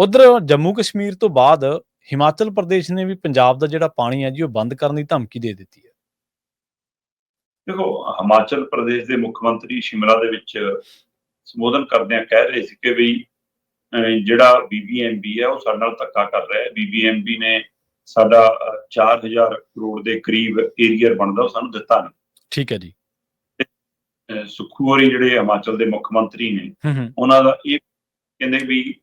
ਉਧਰ ਜੰਮੂ ਕਸ਼ਮੀਰ ਤੋਂ ਬਾਅਦ ਹਿਮਾਚਲ ਪ੍ਰਦੇਸ਼ ਨੇ ਵੀ ਪੰਜਾਬ ਦਾ ਜਿਹੜਾ ਪਾਣੀ ਹੈ ਜੀ ਉਹ ਬੰਦ ਕਰਨ ਦੀ ਧਮਕੀ ਦੇ ਦਿੱਤੀ ਹੈ। ਦੇਖੋ ਹਿਮਾਚਲ ਪ੍ਰਦੇਸ਼ ਦੇ ਮੁੱਖ ਮੰਤਰੀ ਸ਼ਿਮਲਾ ਦੇ ਵਿੱਚ ਸੰਬੋਧਨ ਕਰਦਿਆਂ ਕਹਿ ਰਹੇ ਸੀ ਕਿ ਵੀ ਜਿਹੜਾ ਬੀਬੀਐਮਬੀ ਹੈ ਉਹ ਸਾਡੇ ਨਾਲ ਧੱਕਾ ਕਰ ਰਿਹਾ ਹੈ। ਬੀਬੀਐਮਬੀ ਨੇ ਸਾਡਾ ਅਹ, 4000 ਕਰੋੜ ਦੇ ਕਰੀਬ ਏਰੀਆ ਬਣਦਾ ਉਹ ਸਾਨੂੰ ਦਿੱਤਾ ਨਹੀਂ। ਠੀਕ ਹੈ ਜੀ। ਅਹ, ਸੁੱਖੂ ਹੋਰੀ ਜਿਹੜੇ ਹਿਮਾਚਲ ਦੇ ਮੁੱਖ ਮੰਤਰੀ ਨੇ ਉਹਨਾਂ ਦਾ ਇਹ ਕਹਿੰਦੇ ਵੀ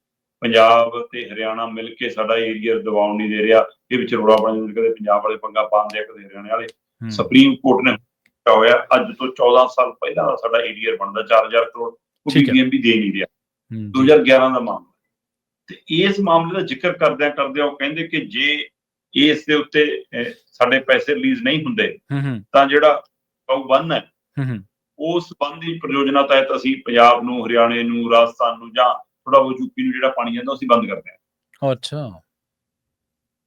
ਪੰਜਾਬ ਤੇ ਹਰਿਆਣਾ ਮਿਲ ਕੇ ਸਾਡਾ ਏਰੀਆ ਦਬਾਉਣ ਨਹੀਂ ਦੇ ਰਿਹਾ। ਇਹ ਵਿੱਚ ਰੋੜਾ ਬਣ ਜਾਂਦਾ ਕਦੇ ਪੰਜਾਬ ਵਾਲੇ ਪੰਗਾ ਪਾਉਂਦੇ ਆ ਕਦੇ ਹਰਿਆਣੇ ਵਾਲੇ। ਸੁਪਰੀਮ ਕੋਰਟ ਨੇ ਹੋਇਆ। ਅੱਜ ਤੋਂ 14 ਸਾਲ ਪਹਿਲਾਂ ਦਾ ਸਾਡਾ ਏਰੀਆ ਬਣਦਾ 4000 ਕਰੋੜ। ਉਹ। ਬੀਬੀਐਮਬੀ ਦੇ ਨਹੀਂ ਰਿਹਾ। ਹੂੰ, 2011 ਦਾ ਮਾਮਲਾ। ਤੇ ਇਸ ਮਾਮਲੇ ਦਾ ਜ਼ਿਕਰ ਕਰਦਿਆਂ ਕਰਦਿਆਂ ਉਹ ਕਹਿੰਦੇ ਕਿ ਜੇ ਇਸ ਦੇ ਉੱਤੇ ਸਾਡੇ ਪੈਸੇ ਰਿਲੀਜ਼ ਨਹੀਂ ਹੁੰਦੇ ਤਾਂ ਜਿਹੜਾ ਕਉ ਬੰਨ ਹੈ ਉਸ ਬੰਦ ਪ੍ਰਯੋਜਨਾ ਤਹਿਤ ਅਸੀਂ ਪੰਜਾਬ ਨੂੰ ਹਰਿਆਣੇ ਨੂੰ ਰਾਜਸਥਾਨ ਨੂੰ ਜਾਂ ਥੋੜਾ ਬਹੁਤ ਯੂਪੀ ਨੂੰ ਜਿਹੜਾ ਪਾਣੀ ਜਾਂਦਾ ਉਹ ਅਸੀਂ ਬੰਦ ਕਰਦੇ ਹਾਂ। ਅੱਛਾ।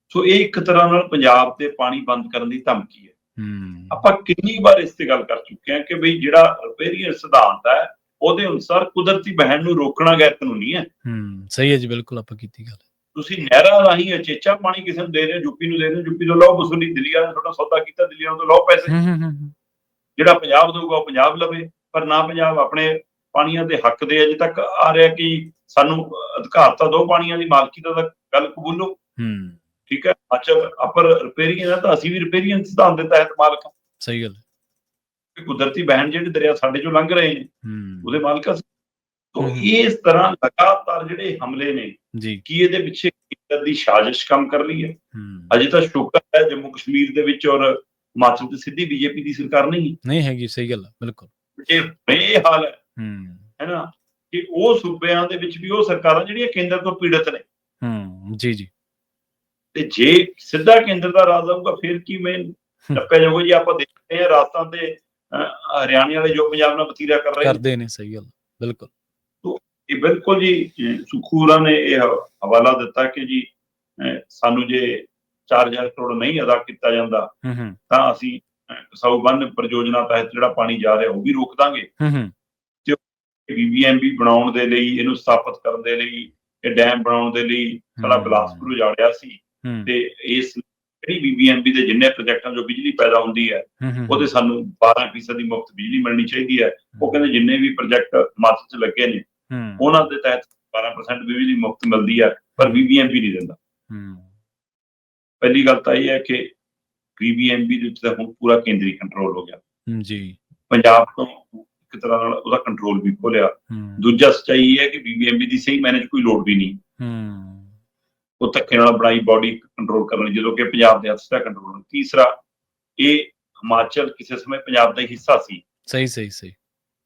ਸੋ ਇਹ ਇੱਕ ਤਰ੍ਹਾਂ ਨਾਲ ਪੰਜਾਬ ਤੇ ਪਾਣੀ ਬੰਦ ਕਰਨ ਦੀ ਧਮਕੀ ਹੈ। ਹੂੰ। ਆਪਾਂ ਕਿੰਨੀ ਵਾਰ ਇਸ ਤੇ ਗੱਲ ਕਰ ਚੁੱਕੇ ਹਾਂ ਕਿ ਬਈ ਜਿਹੜਾ ਰਿਪੇਰੀਅਰ ਸਿਧਾਂਤ ਹੈ ਉਹਦੇ ਅਨੁਸਾਰ ਕੁਦਰਤੀ ਬਹਿਣ ਨੂੰ ਰੋਕਣਾ ਗੈਰ ਕਾਨੂੰਨੀ ਹੈ। ਹੂੰ ਸਹੀ ਹੈ ਜੀ ਬਿਲਕੁਲ ਆਪਾਂ ਕੀਤੀ ਗੱਲ। ਤੁਸੀਂ ਨਹਿਰਾਂ ਰਾਹੀਂ ਅਚੇਚਾ ਪਾਣੀ ਕਿਸੇ ਨੂੰ ਦੇ ਰਹੇ ਹੋ ਯੂਪੀ ਨੂੰ ਦੇ ਰਹੇ ਹੋ ਯੂਪੀ ਤੋਂ ਲਓ ਵਸੂਲੀ ਦਿੱਲੀ ਵਾਲਿਆਂ ਨੇ ਤੁਹਾਡਾ ਸੌਦਾ ਕੀਤਾ ਦਿੱਲੀ ਵਾਲਿਆਂ ਤੋਂ ਲਓ ਪੈਸੇ। ਜਿਹੜਾ ਪੰਜਾਬ ਦਊਗਾ ਉਹ ਪੰਜਾਬ ਲਵੇ ਪਰ ਨਾ ਪੰਜਾਬ ਆਪਣੇ ਪਾਣੀਆਂ ਦੇ ਹੱਕ ਦੇ ਅਜੇ ਤੱਕ ਆ ਰਿਹਾ ਕਿ ਸਾਨੂੰ ਅਧਿਕਾਰ ਤਾਂ ਦੋ ਪਾਣੀਆਂ ਦੀ ਮਾਲਕੀ ਦਾ ਗੱਲ ਕਬੂਲੋ ਹੂੰ। ਠੀਕ ਹੈ? ਅੱਛਾ ਅਪਰ ਰਿਪੇਰੀਅਨ ਹੈ ਤਾਂ ਅਸੀਂ ਵੀ ਰਿਪੇਰੀਅਨ ਸਿਧਾਂਤ ਦੇ ਤਹਿਤ ਮਾਲਕ ਸਹੀ ਗੱਲ ਹੈ। ਕਿ ਕੁਦਰਤੀ ਬਹਿਣ ਜਿਹੜੇ ਦਰਿਆ ਸਾਡੇ ਚੋਂ ਲੰਘ ਰਹੇ ਨੇ ਹੂੰ। ਉਹਦੇ ਮਾਲਕ ਅਸੀਂ। ਤੋਂ। ਇਸ ਤਰ੍ਹਾਂ ਲਗਾਤਾਰ ਜਿਹੜੇ ਹਮਲੇ ਨੇ ਜੀ। ਕੀ ਇਹਦੇ ਪਿੱਛੇ ਕੇਂਦਰ ਦੀ ਸਾਜ਼ਿਸ਼ ਕੰਮ ਕਰ ਰਹੀ ਹੈ? ਹੂੰ। ਅਜੇ ਤਾਂ ਸ਼ੁਕਰ ਹੈ ਜੰਮੂ ਕਸ਼ਮੀਰ ਦੇ ਵਿੱਚ ਔਰ ਹਿਮਾਚਲ ਤੇ ਸਿੱਧੀ ਬੀਜੇਪੀ ਦੀ ਸਰਕਾਰ ਨਹੀਂ ਨਹੀਂ ਹੈਗੀ ਸਹੀ ਗੱਲ ਬਿਲਕੁਲ। ਇਹ ਇਹ ਹਾਲ ਹੈ। ਹੂੰ। ਹੈ ਨਾ? ਕਿ ਉਹ ਸੂਬਿਆਂ ਦੇ ਵਿੱਚ ਵੀ ਉਹ ਸਰਕਾਰਾਂ ਜਿਹੜੀਆਂ ਕੇਂਦਰ ਤੋਂ ਪੀੜਤ ਨੇ। ਹੂੰ ਜੀ ਜੀ। ਤੇ ਜੇ ਸਿੱਧਾ ਕੇਂਦਰ ਦਾ ਰਾਜ ਆਊਗਾ ਫਿਰ ਕੀ ਮੈਂ ਟੱਪਿਆ ਜਾਊਗਾ ਜੀ? ਆਪਾਂ ਦੇਖਦੇ ਹਾਂ ਰਾਜਸਥਾਨ ਤੇ ਅਹ, ਹਰਿਆਣੇ ਵਾਲੇ ਜੋ ਪੰਜਾਬ ਨਾਲ ਵਤੀਰਾ ਕਰ ਰਹੇ ਕਰਦੇ ਨੇ ਸਹੀ ਗੱਲ ਬਿਲਕੁਲ। ਇਹ ਬਿਲਕੁਲ ਜੀ ਸੁਖੂਰਾ ਨੇ ਇਹ ਹਵਾਲਾ ਦਿੱਤਾ ਕਿ ਜੀ ਸਾਨੂੰ ਜੇ 4000 ਕਰੋੜ ਨਹੀਂ ਅਦਾ ਕੀਤਾ ਜਾਂਦਾ ਹੂੰ ਹੂੰ। ਤਾਂ ਅਸੀਂ ਕਸਾਊ ਬੰਨ ਪ੍ਰਯੋਜਨਾ ਤਹਿਤ ਜਿਹੜਾ ਪਾਣੀ ਜਾ ਰਿਹਾ ਉਹ ਵੀ ਰੋਕ ਦਾਂਗੇ। ਹੂੰ ਹੂੰ। ਬੀਬੀਐਮਬੀ ਬਣਾਉਣ ਦੇ ਲਈ ਇਹਨੂੰ ਸਥਾਪਿਤ ਕਰਨ ਦੇ ਲਈ ਇਹ ਡੈਮ ਬਣਾਉਣ ਦੇ ਲਈ ਸਾਡਾ। ਬਿਲਾਸਪੁਰ ਉਜਾੜਿਆ ਸੀ। ਤੇ ਇਸ ਜਿਹੜੀ ਬੀਬੀਐਮਬੀ ਦੇ ਜਿੰਨੇ ਪ੍ਰੋਜੈਕਟਾਂ ਜੋ ਬਿਜਲੀ ਪੈਦਾ ਹੁੰਦੀ ਹੈ ਉਹਦੇ ਸਾਨੂੰ 12% ਦੀ ਮੁਫਤ ਬਿਜਲੀ ਮਿਲਣੀ ਚਾਹੀਦੀ ਹੈ। ਉਹ ਕਹਿੰਦੇ ਜਿੰਨੇ ਵੀ ਪ੍ਰੋਜੈਕਟ ਹਿਮਾਚਲ 'ਚ ਲੱਗੇ ਨੇ ਉਹਨਾਂ ਦੇ ਤਹਿਤ 12% ਬਿਜਲੀ ਮੁਫਤ ਮਿਲਦੀ ਹੈ ਪਰ ਬੀਬੀਐਮਬੀ ਨਹੀਂ ਦਿੰਦਾ। ਪਹਿਲੀ ਗੱਲ ਤਾਂ ਇਹ ਹੈ ਕਿ ਬੀਬੀਐਮਬੀ ਦੇ ਉੱਤੇ ਹੁਣ ਪੂਰਾ ਕੇਂਦਰੀ ਕੰਟਰੋਲ ਹੋ ਗਿਆ। ਜੀ। ਪੰਜਾਬ ਤੋਂ ਇੱਕ ਤਰ੍ਹਾਂ ਨਾਲ ਉਹਦਾ ਕੰਟਰੋਲ ਵੀ ਖੋਲਿਆ। ਦੂਜਾ ਸੱਚਾਈ ਇਹ ਹੈ ਕਿ ਬੀਬੀਐਮਬੀ ਦੀ ਸਹੀ ਮੈਨੇਜ ਕੋਈ ਲੋੜ ਵੀ ਨਹੀਂ। ਹੂੰ। ਉਹ ਧੱਕੇ ਨਾਲ ਬਣਾਈ ਬਾਡੀ ਕੰਟਰੋਲ ਕਰਨ ਲਈ ਜਦੋਂ ਕਿ ਪੰਜਾਬ ਦੇ ਹੱਥ ਦਾ ਕੰਟਰੋਲ ਤੀਸਰਾ ਇਹ ਹਿਮਾਚਲ ਕਿਸੇ ਸਮੇਂ ਪੰਜਾਬ ਦਾ ਹਿੱਸਾ ਸੀ। ਸਹੀ ਸਹੀ ਸਹੀ।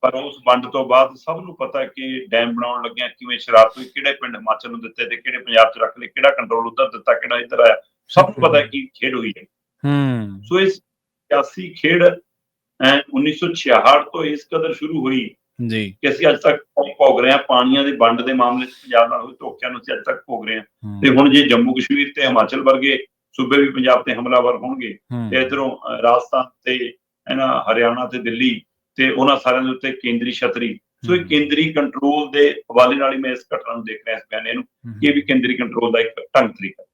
ਪਰ ਉਸ ਵੰਡ ਤੋਂ ਬਾਅਦ ਸਭ ਨੂੰ ਪਤਾ ਕਿ ਡੈਮ ਬਣਾਉਣ ਲੱਗਿਆ ਕਿਵੇਂ ਸ਼ਰਾਰਤ ਹੋਈ ਕਿਹੜੇ ਪਿੰਡ ਹਿਮਾਚਲ ਨੂੰ ਦਿੱਤੇ ਤੇ ਕਿਹੜੇ ਪੰਜਾਬ 'ਚ ਰੱਖ ਲਏ ਕਿਹੜਾ ਕੰਟਰੋਲ ਉੱਧਰ ਦਿੱਤਾ ਕਿਹੜਾ ਇੱਧਰ ਆਇਆ। ਸਭ ਨੂੰ ਪਤਾ ਕਿ ਖੇਡ ਹੋਈ ਹੈ। ਹੂੰ। ਸੋ ਇਸ ਸਿਆਸੀ ਖੇਡ 1966 ਤੋਂ ਇਸ ਕਦਰ ਸ਼ੁਰੂ ਹੋਈ ਜੀ। ਕਿ ਅਸੀਂ ਅੱਜ ਤੱਕ ਭੋਗ ਰਹੇ ਹਾਂ ਪਾਣੀਆਂ ਦੇ ਵੰਡ ਦੇ ਮਾਮਲੇ 'ਚ ਪੰਜਾਬ ਨਾਲ ਹੋਏ ਧੋਖਿਆਂ ਨੂੰ ਅਸੀਂ ਅੱਜ ਤੱਕ ਭੋਗ ਰਹੇ ਹਾਂ। ਤੇ ਹੁਣ ਜੇ ਜੰਮੂ ਕਸ਼ਮੀਰ ਤੇ ਹਿਮਾਚਲ ਵਰਗੇ ਸੂਬੇ ਵੀ ਪੰਜਾਬ ਤੇ ਹਮਲਾਵਰ ਹੋਣਗੇ ਤੇ ਇਧਰੋਂ ਰਾਜਸਥਾਨ ਤੇ ਇਹਨਾਂ ਹਰਿਆਣਾ ਤੇ ਦਿੱਲੀ ਤੇ ਉਹਨਾਂ ਸਾਰਿਆਂ ਦੇ ਉੱਤੇ ਕੇਂਦਰੀ ਛਤਰੀ। ਸੋ ਇਹ। ਕੇਂਦਰੀ ਕੰਟਰੋਲ ਦੇ ਹਵਾਲੇ ਨਾਲ ਹੀ ਮੈਂ ਇਸ ਘਟਨਾ ਨੂੰ ਦੇਖ ਰਿਹਾ ਇਸ ਬਿਆਨੇ ਨੂੰ ਹੂੰ, ਕਿ ਇਹ ਵੀ ਕੇਂਦਰੀ ਕੰਟਰੋਲ ਦਾ ਇੱਕ ਢੰਗ ਤਰੀਕਾ।